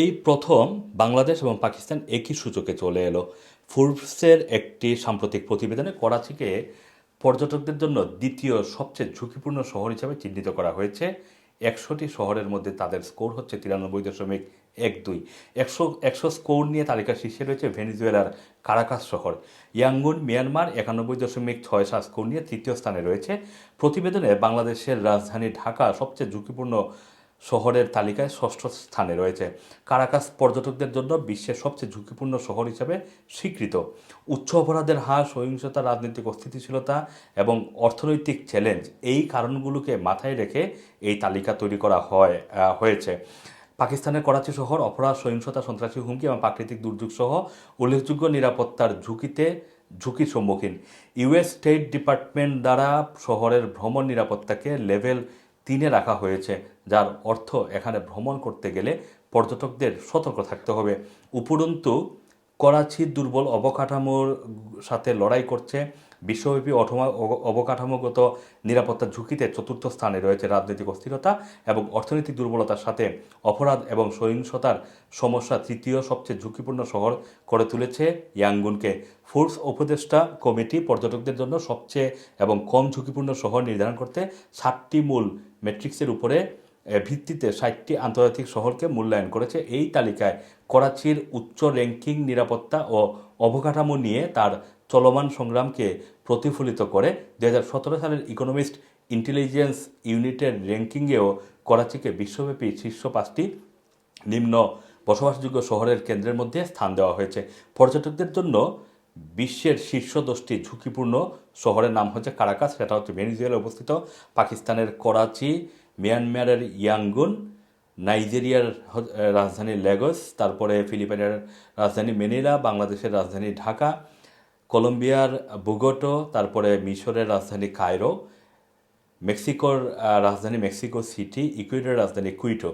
এই প্রথম বাংলাদেশ এবং পাকিস্তান একই সূচকে চলে এলো। ফুর্বসের একটি সাম্প্রতিক প্রতিবেদনে করাচিকে পর্যটকদের জন্য দ্বিতীয় সবচেয়ে ঝুঁকিপূর্ণ শহর হিসাবে চিহ্নিত করা হয়েছে। একশোটি শহরের মধ্যে তাদের স্কোর হচ্ছে তিরানব্বই দশমিক এক দুই। একশো একশো স্কোর নিয়ে তালিকা শীর্ষে রয়েছে ভেনিজুয়েলার কারাকাস শহর। ইয়াঙ্গুন, মিয়ানমার একানব্বই দশমিক ছয় সাত স্কোর নিয়ে তৃতীয় স্থানে রয়েছে। প্রতিবেদনে বাংলাদেশের রাজধানী ঢাকা সবচেয়ে ঝুঁকিপূর্ণ শহরের তালিকায় ষষ্ঠ স্থানে রয়েছে। কারাকাস পর্যটকদের জন্য বিশ্বের সবচেয়ে ঝুঁকিপূর্ণ শহর হিসেবে স্বীকৃত। উচ্চ অপরাধের হার সহিংসতা, রাজনৈতিক অস্থিতিশীলতা এবং অর্থনৈতিক চ্যালেঞ্জ এই কারণগুলোকে মাথায় রেখে এই তালিকা তৈরি করা হয় হয়েছে। পাকিস্তানের করাচি শহর, অপরাধ, সহিংসতা, সন্ত্রাসী হুমকি এবং প্রাকৃতিক দুর্যোগ সহ উল্লেখযোগ্য নিরাপত্তার ঝুঁকিতে ঝুঁকির সম্মুখীন। ইউএস স্টেট ডিপার্টমেন্ট দ্বারা শহরের ভ্রমণ নিরাপত্তাকে লেভেল তিনে রাখা হয়েছে, যার অর্থ এখানে ভ্রমণ করতে গেলে পর্যটকদের সতর্ক থাকতে হবে। উপরন্তু করাচির দুর্বল অবকাঠামোর সাথে লড়াই করছে বিশ্বব্যাপী অবকাঠামোগত নিরাপত্তার ঝুঁকিতে চতুর্থ স্থানে রয়েছে রাজনৈতিক অস্থিরতা এবং অর্থনৈতিক দুর্বলতার সাথে অপরাধ এবং সহিংসতার সমস্যা তৃতীয় সবচেয়ে ঝুঁকিপূর্ণ শহর করে তুলেছে ইয়াঙ্গুনকে। ফোর্স উপদেষ্টা কমিটি পর্যটকদের জন্য সবচেয়ে এবং কম ঝুঁকিপূর্ণ শহর নির্ধারণ করতে সাতটি মূল ম্যাট্রিক্সের উপরে ভিত্তিতে ষাটটি আন্তর্জাতিক শহরকে মূল্যায়ন করেছে। এই তালিকায় করাচির উচ্চ র্যাঙ্কিং নিরাপত্তা ও অবকাঠামো নিয়ে তার চলমান সংগ্রামকে প্রতিফলিত করে দু হাজার সতেরো সালের ইকোনমিস্ট ইন্টেলিজেন্স ইউনিটের র্যাঙ্কিংয়েও করাচিকে বিশ্বব্যাপী শীর্ষ পাঁচটি নিম্ন বসবাসযোগ্য শহরের কেন্দ্রের মধ্যে স্থান দেওয়া হয়েছে। পর্যটকদের জন্য বিশ্বের শীর্ষ দশটি ঝুঁকিপূর্ণ শহরের নাম হচ্ছে কারাকাস, সেটা হচ্ছে ভেনিজুয়েলা অবস্থিত। পাকিস্তানের করাচি, মিয়ানমারের ইয়াঙ্গুন, নাইজেরিয়ার রাজধানী লেগোস তারপরে ফিলিপাইনের রাজধানী মেনিলা, বাংলাদেশের রাজধানী ঢাকা কলম্বিয়ার বুগোটো, তারপরে মিশরের রাজধানী কায়রো, মেক্সিকোর রাজধানী মেক্সিকো সিটি, ইকুয়েডরের রাজধানী কুইটো।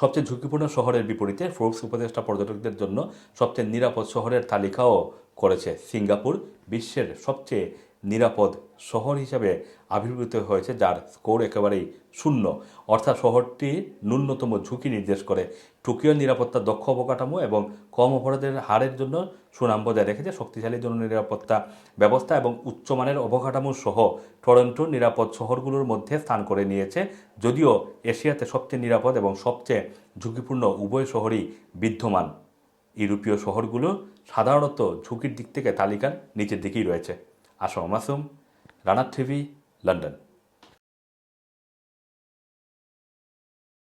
সবচেয়ে ঝুঁকিপূর্ণ শহরের বিপরীতে ফোর্বস উপদেষ্টা পর্যটকদের জন্য সবচেয়ে নিরাপদ শহরের তালিকাও করেছে সিঙ্গাপুর, বিশ্বের সবচেয়ে নিরাপদ শহর হিসাবে আবির্ভূত হয়েছে, যার স্কোর একেবারেই শূন্য। অর্থাৎ শহরটি ন্যূনতম ঝুঁকি নির্দেশ করে। টোকিও নিরাপত্তা দক্ষ অবকাঠামো এবং কম অপরাধের হারের জন্য সুনাম বজায় রেখেছে শক্তিশালী জন নিরাপত্তা ব্যবস্থা এবং উচ্চমানের অবকাঠামো সহ টরন্টো নিরাপদ শহরগুলোর মধ্যে স্থান করে নিয়েছে। যদিও এশিয়াতে সবচেয়ে নিরাপদ এবং সবচেয়ে ঝুঁকিপূর্ণ উভয় শহরই বিদ্যমান। ইউরোপীয় শহরগুলো সাধারণত ঝুঁকির দিক থেকে তালিকার নিচের দিকেই রয়েছে। আসম মাসুম রানার টিভি লন্ডন।